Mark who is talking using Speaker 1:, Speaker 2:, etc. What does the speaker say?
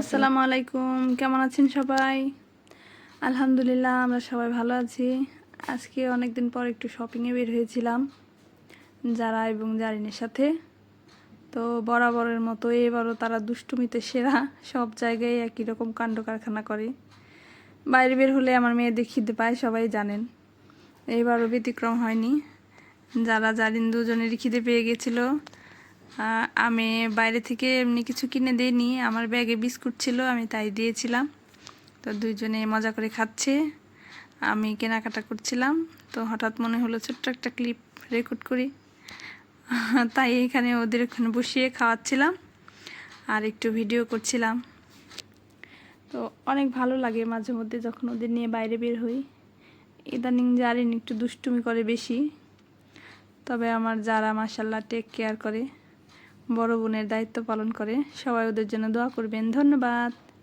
Speaker 1: আসসালামু আলাইকুম, কেমন আছেন সবাই? আলহামদুলিল্লাহ, আমরা সবাই ভালো আছি। আজকে অনেক দিন পর একটু শপিংয়ে বের হয়েছিলাম, যারা এবং জারিনের সাথে। তো বরাবরের মতো এবারও তারা দুষ্টুমিতে সেরা, সব জায়গায় একই রকম কাণ্ড কারখানা করে। বাইরে বের হলে আমার মেয়েদের খিদে পায়, সবাই জানেন। এইবারও ব্যতিক্রম হয়নি। যারা জারিন দুজনেরই খিদে পেয়ে গেছিল আমি বাইরে থেকে এমনি কিছু কিনে দিইনি। আমার ব্যাগে বিস্কুট ছিল, আমি তাই দিয়েছিলাম। তো দুইজনে মজা করে খাচ্ছে। আমি কেনাকাটা করছিলাম। তো হঠাৎ মনে হলো ছোট্ট একটা ক্লিপ রেকর্ড করি। তাই এখানে ওদের ওখানে বসিয়ে খাওয়াচ্ছিলাম আর একটু ভিডিও করছিলাম। তো অনেক ভালো লাগে মাঝে মধ্যে যখন ওদের নিয়ে বাইরে বের হই। ইদানিং জারিন একটু দুষ্টুমি করে বেশি। তবে আমার যারা মাসাল্লাহ টেক কেয়ার করে। বড় বোনের দায়িত্ব পালন করে সবাই ওদের জন্য দোয়া করবেন। ধন্যবাদ।